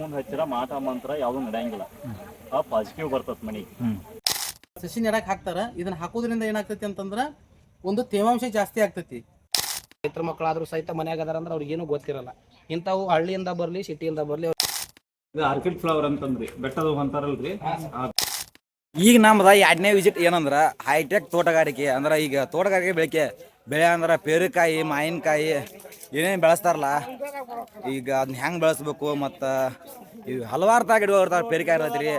ಮುಂದೆ ಹಚ್ಚಿರ ಮಾಟ ಮಂತ್ರ ಯಾವ್ದು ನಡೆಯಂಗಿಲ್ಲ. ಆ ಪಾಸಿಟಿವ್ ಬರ್ತದ ಮನಿ. ಸಸಿ ನೆಡಕ್ ಹಾಕ್ತಾರ ಇದನ್ನ ಹಾಕೋದ್ರಿಂದ ಏನಾಗ್ತೈತಿ ಅಂತಂದ್ರ ಒಂದು ತೇವಾಂಶ ಜಾಸ್ತಿ ಆಗ್ತೈತಿ. ರೈತರ ಮಕ್ಕಳಾದ್ರೂ ಸಹಿತ ಮನ್ಯಾಗ ಅದಾರ ಅಂದ್ರೆ ಅವ್ರಿಗೇನು ಗೊತ್ತಿರಲ್ಲ. ಇಂಥವು ಹಳ್ಳಿಯಿಂದ ಬರಲಿ ಸಿಟಿಯಿಂದ ಬರಲಿ ಇದು ಆರ್ಕಿಡ್ ಫ್ಲವರ್ ಅಂತಂದ್ರಿ. ಬೆಟ್ಟದ ಅಂತಾರಲ್ರಿ ಈಗ ನಮ್ದು ಎರಡನೇ ವಿಸಿಟ್ ಏನಂದ್ರ ಹೈಟೆಕ್ ತೋಟಗಾರಿಕೆ ಅಂದ್ರೆ ಈಗ ತೋಟಗಾರಿಕೆ ಬೆಳಕೆ ಬೆಳೆ ಅಂದ್ರೆ ಪೇರುಕಾಯಿ ಮಾವಿನಕಾಯಿ ಏನೇನು ಬೆಳೆಸ್ತಾರಲ್ಲ ಈಗ ಅದನ್ನ ಹೆಂಗೆ ಬೆಳೆಸ್ಬೇಕು ಮತ್ತು ಇವು ಹಲವಾರು ತಾಗ ಗಿಡಗಳು ಇರ್ತಾವೆ ಪೇರಿಕಾಯಿ ಇರತ್ರಿ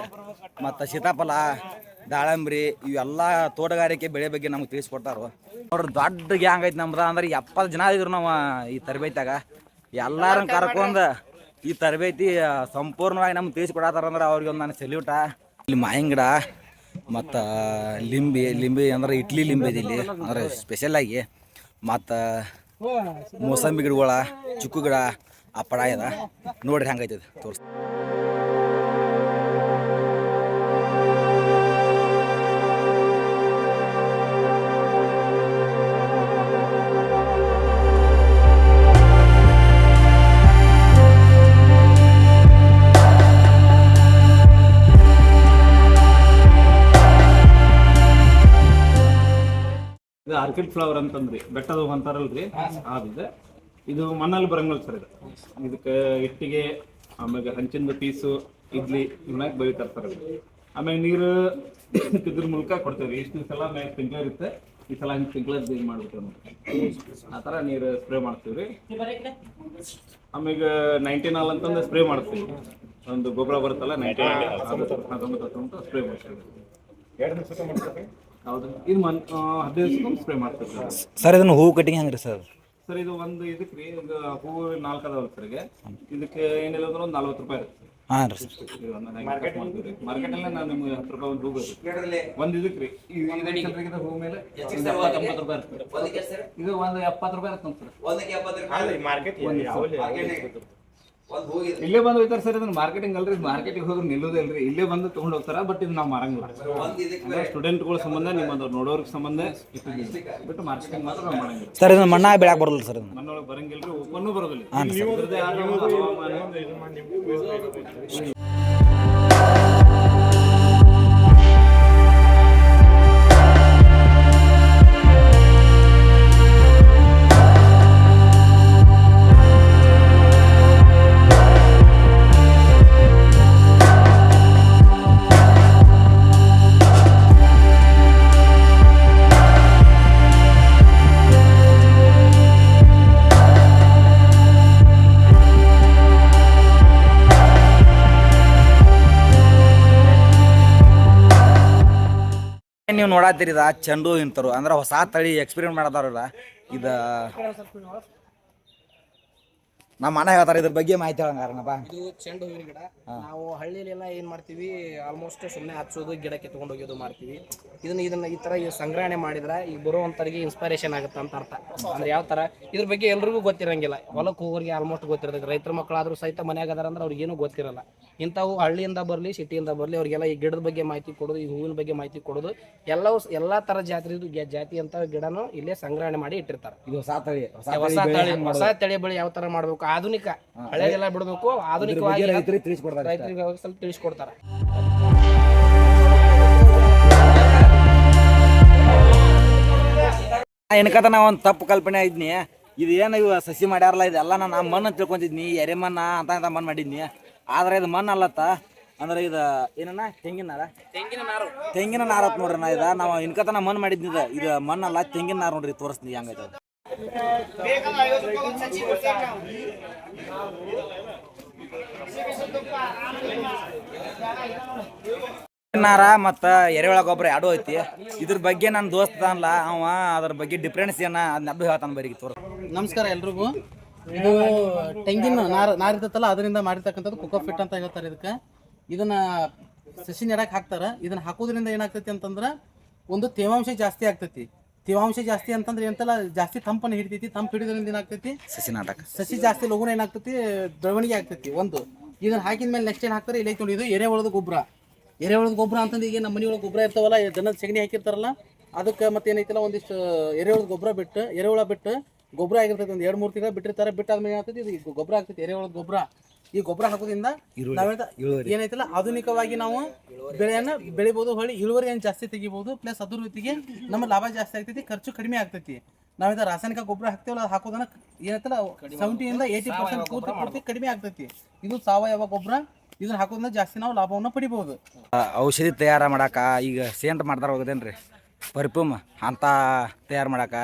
ಮತ್ತು ಸೀತಾಫಲ, ದಾಳಂಬ್ರಿ ಇವೆಲ್ಲ ತೋಟಗಾರಿಕೆ ಬೆಳೆ ಬಗ್ಗೆ ನಮ್ಗೆ ತಿಳಿಸ್ಕೊಡ್ತಾರೋ. ಅವ್ರ ದೊಡ್ಡ ಗ್ಯಾಂಗ್ ಐತಿ ನಮ್ದು ಅಂದ್ರೆ ಎಪ್ಪತ್ತು ಜನ ಇದ್ರು ನಾವು ಈ ತರಬೇತಿಯಾಗ. ಎಲ್ಲರೂ ಕರ್ಕೊಂಡು ಈ ತರಬೇತಿ ಸಂಪೂರ್ಣವಾಗಿ ನಮ್ಗೆ ತಿಳಿಸ್ಕೊಡತ್ತಾರ ಅಂದ್ರೆ ಅವ್ರಿಗೆ ಒಂದು ನಾನು ಸೆಲ್ಯೂಟ ಇಲ್ಲಿ ಮಾವಿನ ಗಿಡ, ಮತ್ತು ಲಿಂಬಿ ಲಿಂಬಿ ಅಂದ್ರೆ ಇಡ್ಲಿ ಲಿಂಬಿ ಇದೆ ಇಲ್ಲಿ. ಅಂದರೆ ಸ್ಪೆಷಲ್ ಆಗಿ. ಮತ್ತು ಮೋಸಂಬಿ ಗಿಡಗಳ ಚಿಕ್ಕು ಗಿಡ ಆ ಪಡ ಅದ ನೋಡ್ರಿ ಹೆಂಗೈತದ ತೋರಿಸ್. ಇದು ಆರ್ಕಿಡ್ ಫ್ಲವರ್ ಅಂತಂದ್ರಿ. ಬೆಟ್ಟದ ಅಂತಾರಲ್ರಿ ಅದಿದೆ ಇದು ಮಣ್ಣಲ್ಲಿ ಬರಂಗಿಲ್ಲ ಸರ್ ಇದು. ಇದಕ್ಕೆ ಇಟ್ಟಿಗೆ ಆಮೇಲೆ ಹಂಚಿಂದ ಪೀಸು ಇಡ್ಲಿ ಇವನಾಗ ಬೆಳಿತಾರೆ ಸರ್ ಇದು ಆಮೇಲೆ ನೀರು ಇದ್ರ ಮೂಲಕ ಕೊಡ್ತೇವೆ ಇಷ್ಟು ಸಲ ಮ್ಯಾಗ ಸ್ಪ್ರಿಂಕ್ಲರ್ ಇರುತ್ತೆ. ಈ ಸಲ ಹಿಂಗೆ ಸ್ಪ್ರಿಂಕ್ಲರ್ ಇದು ಮಾಡ್ಬಿಟ್ಟು ಆ ಥರ ನೀರು ಸ್ಪ್ರೇ ಮಾಡ್ತೀವ್ರಿ. ಆಮೇಲೆ ನೈಂಟಿ ನಾಲ್ ಅಂತಂದು ಸ್ಪ್ರೇ ಮಾಡ್ತೀವಿ. ಒಂದು ಗೊಬ್ಬರ ಬರುತ್ತಲ್ಲ ನೈಂಟಿ ಹತ್ತೊಂಬತ್ತು ಸ್ಪ್ರೇ ಮಾಡ್ತೀವಿ ಹೌದು. ಇದು ಮನ್ ಹದಿನೈದು ದಿವಸಕ್ಕೊಮ್ಮೆ ಸ್ಪ್ರೇ ಮಾಡ್ತೀವಿ ಸರ್. ಸರ್ ಇದನ್ನು ಹೂ ಕಟ್ಟಿಂಗ್ ಹೆಂಗ್ರಿ ಸರ್? ಸರ್ ಇದು ಒಂದು ಇದಕ್ಕೆ ರೀ ಇದು ಹೂವು ನಾಲ್ಕು ಅದಾವ ಸರ್ಗೆ ಇದಕ್ಕೆ ಏನಿಲ್ಲ ಅಂದ್ರೆ ಒಂದು ನಲ್ವತ್ತು ರೂಪಾಯಿ ಇರುತ್ತೆ ಹಾಂ ರೀ ಮಾರ್ಕೆಟಲ್ಲೇ ನಾನು ನಿಮ್ಗೆ ಹತ್ತು ರೂಪಾಯಿ ಒಂದು ಹೂ ಒಂದು ಇದಕ್ಕೆ ರೀ. ಇದಕ್ಕೆ ಹೂ ಮೇಲೆ ಒಂದು ಎಪ್ಪತ್ತೊಂಬತ್ತು ರೂಪಾಯಿ ಇರುತ್ತೆ ಇದು ಒಂದು ಎಪ್ಪತ್ತು ರೂಪಾಯಿ ಇರುತ್ತೆ ಸರ್. ಇಲ್ಲೇ ಬಂದು ಹೋಯ್ತಾರೆ ಸರ್ ಇದನ್ನ ಮಾರ್ಕೆಟಿಂಗ್ ಅಲ್ರಿ ಮಾರ್ಕೆಟಿಂಗ್ ಹೋದ್ರೆ ನಿಲ್ಲೋದೇ ಇಲ್ರಿ. ಇಲ್ಲೇ ಬಂದು ತಗೊಂಡು ಹೋಗ್ತಾರ ಬಟ್ ಇದು ನಾವು ಮಾರಂಗಿಲ್ಲ. ಸ್ಟೂಡೆಂಟ್ಗಳ ಸಂಬಂಧ ನಿಮ್ಮದು ನೋಡೋರ್ಗೆ ಸಂಬಂಧ ಬಿಟ್ಟು ಮಾರ್ಕೆಟಿಂಗ್ ಮಾತ್ರ ನಾವು ಮಾಡಂಗಿಲ್ಲ. ಸರ್ ಇದನ್ನ ಮಣ್ಣಾಗ ಬೆಳಕ್ ಬರಲ್ಲ ಸರ್ ಇದನ್ನು. ಮಣ್ಣೊಳಗೆ ಬರಂಗಿಲ್ರಿ ಓಪನ್ನು ಬರೋದಿಲ್ಲ. ನೀವು ನೋಡಾತ್ತೀರಿ ಇದ ಚೆಂಡು ಇಂತರು ಅಂದ್ರೆ ಹೊಸ ತಳಿ ಎಕ್ಸ್ಪೆರಿಮೆಂಟ್ ಮಾಡತಾರ ಇದು ನಮ್ಮ ಮನೆ ಹೇಳ್ತಾರೆ ಇದ್ರ ಬಗ್ಗೆ ಮಾಹಿತಿ ಹೇಳಂಗಾರನಪ್ಪ ಇದು ಚೆಂಡು ಹೂವಿನ ಗಿಡ. ನಾವು ಹಳ್ಳಿಲೆಲ್ಲ ಏನ್ ಮಾಡ್ತೀವಿ ಆಲ್ಮೋಸ್ಟ್ ಸುಮ್ಮನೆ ಹಚ್ಚೋದು ಗಿಡಕ್ಕೆ ತಗೊಂಡು ಹೋಗೋದು ಮಾಡ್ತೀವಿ. ಇದನ್ನ ಇದನ್ನ ಈ ತರ ಈ ಸಂಗ್ರಹಣೆ ಮಾಡಿದ್ರೆ ಈಗ ಬರುವಂತರಿಗೆ ಇನ್ಸ್ಪಿರೇಷನ್ ಆಗುತ್ತೆ ಅಂತ ಅರ್ಥ. ಅಂದ್ರೆ ಯಾವ ತರ? ಇದ್ರ ಬಗ್ಗೆ ಎಲ್ರಿಗೂ ಗೊತ್ತಿರಂಗಿಲ್ಲ. ಹೊಲಕ್ಕೆ ಹೋಗೋರಿಗೆ ಆಲ್ಮೋಸ್ಟ್ ಗೊತ್ತಿರೋದು ರೈತರ ಮಕ್ಕಳಾದ್ರೂ ಸಹಿತ ಮನ್ಯಾಗ ಅದಾರ ಅಂದ್ರೆ ಏನೂ ಗೊತ್ತಿರಲ್ಲ. ಇಂಥವು ಹಳ್ಳಿಯಿಂದ ಬರಲಿ ಸಿಟಿಯಿಂದ ಬರಲಿ ಅವ್ರಿಗೆಲ್ಲ ಈ ಗಿಡದ ಬಗ್ಗೆ ಮಾಹಿತಿ ಕೊಡೋದು ಈ ಹೂವಿನ ಬಗ್ಗೆ ಮಾಹಿತಿ ಕೊಡೋದು ಎಲ್ಲವೂ ಎಲ್ಲಾ ತರ ಜಾತ್ರೆದು ಜಾತಿ ಅಂತ ಗಿಡನು ಇಲ್ಲೇ ಸಂಗ್ರಹಣೆ ಮಾಡಿ ಇಟ್ಟಿರ್ತಾರೆ. ಇದು ಹೊಸ ತಳಿ ಹೊಸ ಹೊಸ ತಳಿ ಹೊಸ ತಳಿ ಬೆಳೆ ಯಾವ ತರ ಮಾಡ್ಬೇಕು ಆಧುನಿಕ ಹಳೆಗೆಲ್ಲ ಬಿಡಬೇಕು ಆಧುನಿಕವಾಗಿ ರೈತರಿಗೆ ತಿಳಿಸ್ಕೊಡ್ತಾರೆ ರೈತರಿಗೆ ಸ್ವಲ್ಪ ತಿಳಿಸ್ಕೊಡ್ತಾರೆ. ಎನ್ಕತ ನಾ ಒಂದು ತಪ್ಪು ಕಲ್ಪನೆ ಇದ್ನಿ. ಇದು ಏನು ಇವ ಸಸಿ ಮಾಡ್ಯಾರಲ್ಲ ಇದೆಲ್ಲ ನಾನು ಮಣ್ಣು ತಿಳ್ಕೊಂತಿದ್ನಿ ಎರೆ ಮಣ್ಣ ಅಂತ ಅಂತ ಮಣ್ಣು ಮಾಡಿದ್ನಿ. ಆದ್ರೆ ಇದು ಮಣ್ಣು ಅಲ್ಲತ್ತ ಅಂದ್ರೆ ಇದು ಏನನ್ನ ತೆಂಗಿನ ನಾರ? ತೆಂಗಿನ ನಾರು. ತೆಂಗಿನ ನಾರತ್ ಅಂತ ನೋಡ್ರಿ ನಾ ಇದ. ನಾವು ಇನ್ಕತನ ಮಣ್ಣು ಮಾಡಿದ್ನಿ ಇದು. ಇದು ಮಣ್ಣಲ್ಲ ತೆಂಗಿನ ನಾರು ನೋಡ್ರಿ ತೋರಿಸ್ತೀನಿ ಹೆಂಗೈತೆ ನಾರ ಮತ್ತ ಎರೆಹುಳ ಗೊಬ್ಬರ ಎರಡು ಐತಿ. ಇದ್ರ ಬಗ್ಗೆ ನನ್ನ ದೋಸ್ತ ಅನ್ಲ ಅವ ಅದ್ರ ಬಗ್ಗೆ ಡಿಫ್ರೆನ್ಸ್ ಏನ ಅದನ್ನ ಹೇಳ್ತಾನ ಬರೀ ತೋರ್ ನಮಸ್ಕಾರ ಎಲ್ರಿಗೂ. ಇದು ತೆಂಗಿನ ನಾರ್ ನಾರ್ ಇರ್ತೈತಲ್ಲ ಅದರಿಂದ ಮಾಡಿರ್ತಕ್ಕಂಥದ್ದು ಕುಕ್ಕೋ ಫಿಟ್ ಅಂತ ಹೇಳ್ತಾರೆ ಇದಕ್ಕೆ. ಇದನ್ನ ಸಸಿ ನೆಡಕ್ ಹಾಕ್ತಾರ. ಇದನ್ನ ಹಾಕೋದ್ರಿಂದ ಏನಾಗ್ತೈತಿ ಅಂತಂದ್ರ ಒಂದು ತೇವಾಂಶ ಜಾಸ್ತಿ ಆಗ್ತೈತಿ. ತೇವಾಂಶ ಜಾಸ್ತಿ ಅಂತಂದ್ರೆ ಎಂತಲ್ಲ ಜಾಸ್ತಿ ತಂಪನ್ನು ಹಿಡಿತೈತಿ ತಂಪು ಹಿಡಿದ್ರಿಂದ ಏನಾಗ್ತೈತಿ? ಸಸಿ ನಾಟಕ ಸಸಿ ಜಾಸ್ತಿ ಲಘುನ ಏನಾಗ್ತೈತಿ? ಬೆಳವಣಿಗೆ ಆಗ್ತೈತಿ. ಒಂದು ಇದನ್ನ ಹಾಕಿದ ಮೇಲೆ ನೆಕ್ಸ್ಟ್ ಏನು ಹಾಕ್ತಾರೆ? ಇಲ್ಲಿ ಐತಿ ಇದು ಎರೆಹುಳದ ಗೊಬ್ಬರ. ಎರೆಹುಳದ ಗೊಬ್ಬರ ಅಂತಂದ್ರೆ ಈಗ ನಮ್ಮ ಮನೆಯೊಳಗೆ ಗೊಬ್ಬರ ಇರ್ತಾವಲ್ಲ ದನದ ಸಗಣಿ ಹಾಕಿರ್ತಾರಲ್ಲ ಅದಕ್ಕೆ ಮತ್ತೆ ಏನೈತಲ್ಲ ಒಂದಿಷ್ಟು ಎರೆಹುಳದ ಗೊಬ್ಬರ ಬಿಟ್ಟು ಎರೆಹುಳ ಬಿಟ್ಟು ಗೊಬ್ಬರ ಆಗಿರ್ತೈತಿ. ಒಂದು ಎರಡು ಮೂರು ತಿಂಗಳು ಬಿಟ್ಟಿರ್ತಾರೆ. ಬಿಟ್ಟಾದ್ಮೇಲೆ ಏನಾಗ್ತೈತಿ? ಇದು ಗೊಬ್ಬರ ಆಗ್ತೈತಿ ಎರೆಹುಳದ ಗೊಬ್ಬರ. ಈ ಗೊಬ್ಬರ ಹಾಕೋದ್ರಿಂದ ನಾವೇಳ್ತಾ ಏನೈತಲ್ಲ ಆಧುನಿಕವಾಗಿ ನಾವು ಬೆಳೆಯನ್ನ ಬೆಳಿಬಹುದು ಹೊಳಿ ಇಳುವರಿಯನ್ನು ಜಾಸ್ತಿ ತೆಗಿಬಹುದು ಪ್ಲಸ್ ಅದ್ರ ಜೊತೆಗೆ ನಮ್ಮ ಲಾಭ ಜಾಸ್ತಿ ಆಗ್ತೈತಿ ಖರ್ಚು ಕಡಿಮೆ ಆಗ್ತೈತಿ. ನಾವಿದ ರಾಸಾಯನಿಕ ಗೊಬ್ಬರ ಹಾಕ್ತೇವಲ್ಲ ಅದು ಹಾಕೋದನ್ನ ಏನೈತಲ್ಲ ಸೆವೆಂಟಿಯಿಂದ ಏಯ್ಟಿ ಪರ್ಸೆಂಟ್ ಪೂರ್ತಿ ಪೂರ್ತಿ ಕಡಿಮೆ ಆಗ್ತೈತಿ. ಇದು ಸಾವಯವ ಗೊಬ್ಬರ ಇದನ್ನ ಹಾಕೋದ್ರಿಂದ ಜಾಸ್ತಿ ನಾವು ಲಾಭವನ್ನು ಪಡಿಬಹುದು ಔಷಧಿ ತಯಾರು ಮಾಡಾಕ ಈಗ ಸೇಂಟ್ ಮಾಡ್ತಾರ ಹೋಗೋದೇನ್ರಿ? ಪರ್ಫ್ಯೂಮ್ ಅಂತ ತಯಾರು ಮಾಡಾಕ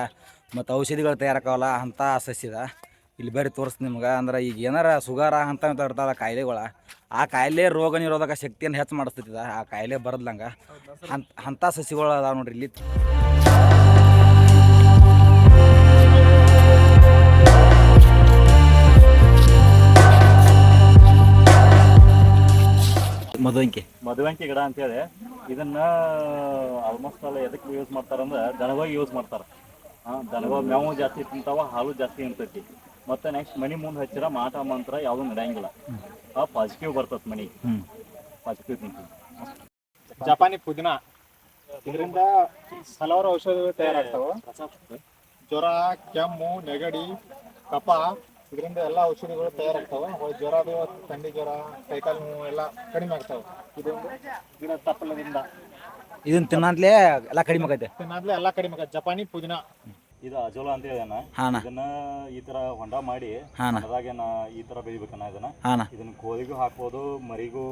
ಮತ್ತು ಔಷಧಿಗಳು ತಯಾರಾಕವಲ್ಲ ಅಂತ ಸಸ್ಯದ. ಇಲ್ಲಿ ಬೇರೆ ತೋರಿಸ್ತೀನಿ ನಿಮ್ಗೆ. ಅಂದ್ರೆ ಈಗ ಏನಾರ ಸುಗಾರ ಅಂತ ಇರ್ತಾವೆ ಕಾಯಿಲೆಗಳ, ಆ ಕಾಯಿಲೆ ರೋಗ ನಿರೋಧಕ ಶಕ್ತಿಯನ್ನು ಹೆಚ್ಚು ಮಾಡಿಸ್ತಿದ್ದ ಆ ಕಾಯಿಲೆ ಬರದ್ಲಂಗ ಅಂತ ಅಂಥ ಸಸಿಗಳು ಅದಾವ ನೋಡ್ರಿ ಇಲ್ಲಿ. ಮದುವಂಕಿ ಮದುವಂಕಿ ಗಿಡ ಅಂತೇಳಿ, ಇದನ್ನ ಆಲ್ಮೋಸ್ಟ್ ಅಲ್ಲ ಎದಕ್ಕೆ ಯೂಸ್ ಮಾಡ್ತಾರಂದ್ರೆ ದನವಾಗಿ ಯೂಸ್ ಮಾಡ್ತಾರ. ದನಗಳ ಮೇವು ಜಾಸ್ತಿ ತಿಂತಾವ, ಹಾಲು ಜಾಸ್ತಿ ಇರ್ತೈತಿ ಮತ್ತೆ ನೆಕ್ಸ್ಟ್ ಮನಿ ಮುಂದೆ ಹಚ್ಚಿರ ಮಾಟ ಮಂತ್ರ ಯಾವ್ದು ನಡೆಯಂಗಿಲ್ಲ. ಆ ಪಾಸಿಟಿವ್ ಬರ್ತದ ಮನಿ. ಪಾಸಿಟಿವ್ ಥಿಂಕಿಂಗ್ ಜಪಾನಿ ಪುದೀನ. ಇದರಿಂದ ಹಲವಾರು ಔಷಧಿಗಳು ತಯಾರಾಗ್ತಾವ. ಜ್ವರ ಕೆಮ್ಮು ನೆಗಡಿ ಕಫ ಇದರಿಂದ ಎಲ್ಲ ಔಷಧಿಗಳು ತಯಾರಾಗ್ತಾವ. ಜ್ವರ ಥಂಡಿ ಜ್ವರ ಕೈಕಾಲು ನೋವು ಎಲ್ಲ ಕಡಿಮೆ ಆಗ್ತಾವ. ಇದು ಗಿಡ ತಪ್ಪಲದಿಂದ. ಇದನ್ನ ತಿನ್ನಂತಲೇ ಎಲ್ಲ ಕಡಿಮೆ ಆಗೈತೆ. ತಿನ್ನಾದ್ಲೆ ಎಲ್ಲ ಕಡಿಮೆ ಆಗತ್ತೆ ಜಪಾನಿ ಪುದೀನ. ಇದು ಅಜೋಲ ಅಂತ ಹೇಳಿದನ ಹಾನ ಇದನ್ನ ಈ ತರ ಹೊಂಡ ಮಾಡಿ ಹಾನ ಹೊಲದಾಗೇನ ಈ ತರ ಬೆಳಿಬೇಕನ್ನ ಇದನ್ನ. ಹಾನ ಇದನ್ನ ಕೋಳಿಗೂ ಹಾಕ್ಬೋದು ಮರಿಗೂ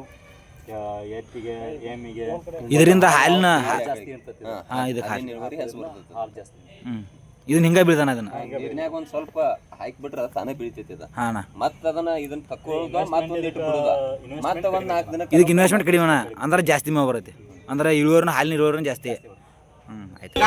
ಎತ್ತಿಗೆ ಎಮ್ಮಿಗೆ ಇದರಿಂದ ಹಾಲಿನ ಜಾಸ್ತಿ ಇರ್ತೈತಿ ಇದು. ಹಾಂ ಇದಕ್ಕೆ ಹಾಲು. ಇಳುವರಿ ಹೆಚ್ಚು ಬರ್ತೈತಿ. ಹಾಲು ಜಾಸ್ತಿ. ಹ್ಮ್. ಇದನ್ನ ಹಿಂಗ ಬೀಳ್ತಾನ ಅದನ್ನ. ನೀರ್ನ್ಯಾಗ ಒಂದ್ ಸ್ವಲ್ಪ ಹಾಕಿ ಬಿಟ್ರ ತಾನೇ ಬೀಳ್ತೈತಿ ಅದ ಹಾ ಮತ್ತ ಅದನ್ನ ಇದನ್ನ ತಕ್ಕೊಳ್ಳೋದು ಮತ್ತೊಂದ್ ಇಟ್ಟು ಬಿಡೋದು ಮತ್ತ ಒಂದ್ ನಾಲ್ಕು ದಿನ ಇದಕ್ಕೆ ಇನ್ವೆಸ್ಟ್ಮೆಂಟ್ ಕಡಿಮೆನ ಅಂದ್ರೆ ಜಾಸ್ತಿ ಮೇ ಬರುತ್ತೆ. ಅಂದ್ರೆ ಇಳುವರಿನ ಹಾಲಿನ ಇಳುವರಿನ ಜಾಸ್ತಿ. ಆಯ್ತು